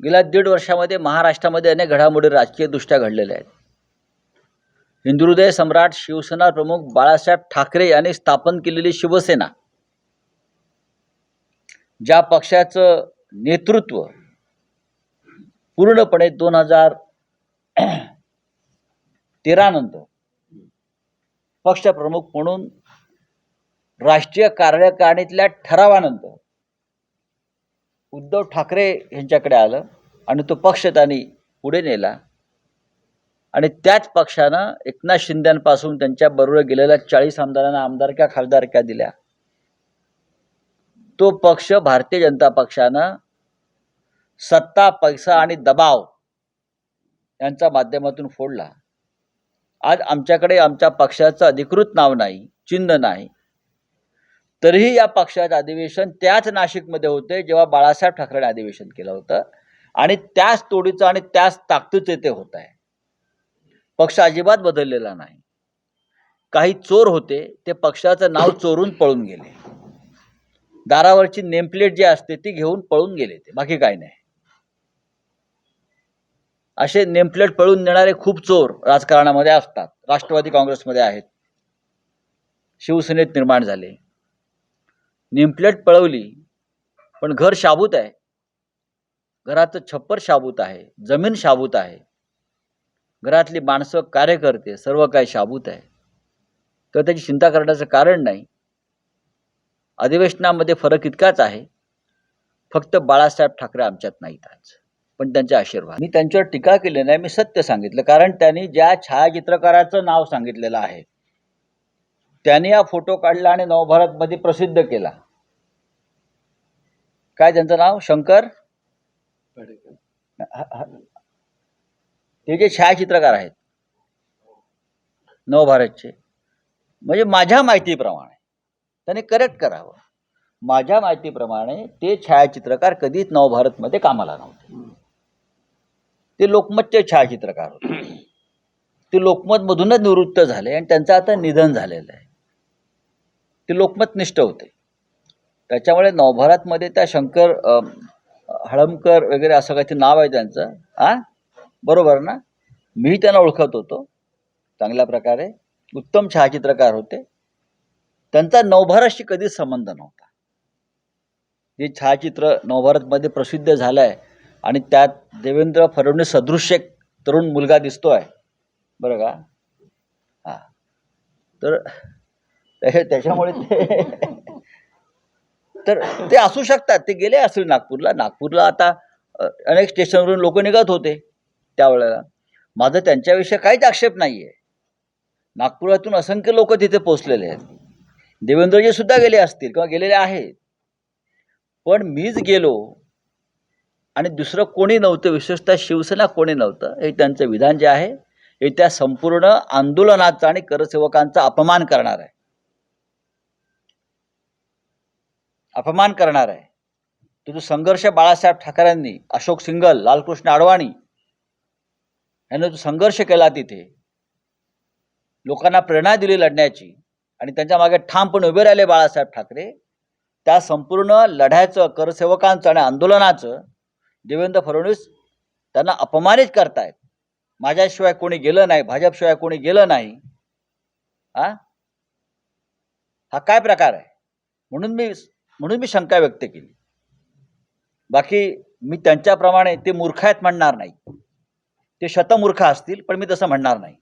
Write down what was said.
गेल्या दीड वर्षामध्ये महाराष्ट्रामध्ये अनेक घडामोडी राजकीयदृष्ट्या घडलेल्या आहेत. हिंदुहृदय सम्राट शिवसेना प्रमुख बाळासाहेब ठाकरे यांनी स्थापन केलेली शिवसेना ज्या पक्षाचं नेतृत्व पूर्णपणे दोन हजार तेरानंतर पक्षप्रमुख म्हणून राष्ट्रीय कार्यकारिणीतल्या ठरावानंतर उद्धव ठाकरे यांच्याकडे आलं आणि तो पक्ष त्यांनी पुढे नेला. आणि त्याच पक्षानं एकनाथ शिंद्यांपासून त्यांच्या बरोबर गेलेल्या चाळीस आमदारांना आमदारक्या खासदारक्या दिल्या. तो पक्ष भारतीय जनता पक्षानं सत्ता पैसा आणि दबाव यांच्या माध्यमातून फोडला. आज आमच्याकडे आमच्या पक्षाचं अधिकृत नाव नाही चिन्ह नाही. तरीही या पक्षाचं अधिवेशन त्याच नाशिकमध्ये होते जेव्हा बाळासाहेब ठाकरेने अधिवेशन केलं होतं. आणि त्याच तोडीचं आणि त्याच ताकदीचे ते होत आहे. पक्ष अजिबात बदललेला नाही. काही चोर होते ते पक्षाचं नाव चोरून पळून गेले. दारावरची नेमप्लेट जी असते ती घेऊन पळून गेले ते. बाकी काही नाही. असे नेमप्लेट पळून नेणारे खूप चोर राजकारणामध्ये असतात. राष्ट्रवादी काँग्रेसमध्ये आहेत. शिवसेनेत निर्माण झाले. निमप्लेट पळवली पण घर शाबूत आहे. घराचं छप्पर शाबूत आहे जमीन शाबूत आहे. घरातली माणसं कार्यकर्ते सर्व काही शाबूत आहे. तर त्याची चिंता करण्याचं कारण नाही. अधिवेशनामध्ये फरक इतकाच आहे. फक्त बाळासाहेब ठाकरे आमच्यात नाहीत आज पण त्यांचे आशीर्वाद. मी त्यांच्यावर टीका केली नाही मी सत्य सांगितलं कारण त्यांनी ज्या छायाचित्रकाराचं नाव सांगितलेलं आहे त्यांनी हा फोटो काढला आणि नवभारतमध्ये प्रसिद्ध केला. काय त्यांचं नाव? शंकर? ते जे छायाचित्रकार आहेत. नवभारतचे. म्हणजे माझ्या माहितीप्रमाणे त्याने करेक्ट करावं. माझ्या माहितीप्रमाणे ते छायाचित्रकार कधीच नवभारतमध्ये कामाला नव्हते. ते लोकमतचे छायाचित्रकार होते. ते लोकमतमधूनच निवृत्त झाले आणि त्यांचं आता निधन झालेलं आहे. ते लोकमतनिष्ठ होते. त्याच्यामुळे नवभारतमध्ये त्या शंकर हळमकर वगैरे असं काहीतरी नाव आहे त्यांचं. आ बरोबर ना? मी त्यांना ओळखत होतो. चांगल्या प्रकारे. उत्तम छायाचित्रकार होते. त्यांचा नवभारतशी कधीच संबंध नव्हता. जे छायाचित्र नवभारतमध्ये प्रसिद्ध झालं आहे आणि त्यात देवेंद्र फडणवीस सदृश्य एक तरुण मुलगा दिसतो आहे बरं का? हां. तर त्याच्यामुळे ते तर ते असू शकतात. ते गेले असतील नागपूरला. नागपूरला आता अनेक स्टेशनवरून लोक निघत होते त्यावेळेला माझं त्यांच्याविषयी काहीच आक्षेप नाही आहे नागपुरातून असंख्य लोक तिथे पोचलेले आहेत. देवेंद्रजी सुद्धा गेले असतील किंवा गेलेले आहेत. पण मीच गेलो आणि दुसरं कोणी नव्हतं. विशेषतः शिवसेना कोणी नव्हतं. हे त्यांचं विधान जे आहे हे त्या संपूर्ण आंदोलनाचा आणि करसेवकांचा अपमान करणार आहे. अपमान करणार आहे. तो जो संघर्ष बाळासाहेब ठाकरेंनी अशोक सिंगल लालकृष्ण अडवाणी यांनी जो संघर्ष केला तिथे लोकांना प्रेरणा दिली लढण्याची आणि त्यांच्या मागे ठामपणे उभे राहिले बाळासाहेब ठाकरे. त्या संपूर्ण लढ्याचं करसेवकांचं आणि आंदोलनाचं देवेंद्र फडणवीस त्यांना अपमानित करतायत. माझ्याशिवाय कोणी गेलं नाही भाजपशिवाय कोणी गेलं नाही. हा हा काय प्रकार आहे? म्हणून मी म्हणून मी शंका व्यक्त केली. बाकी मी त्यांच्याप्रमाणे ते मूर्ख आहेत म्हणणार नाही. ते शतमूर्ख असतील पण मी तसं म्हणणार नाही.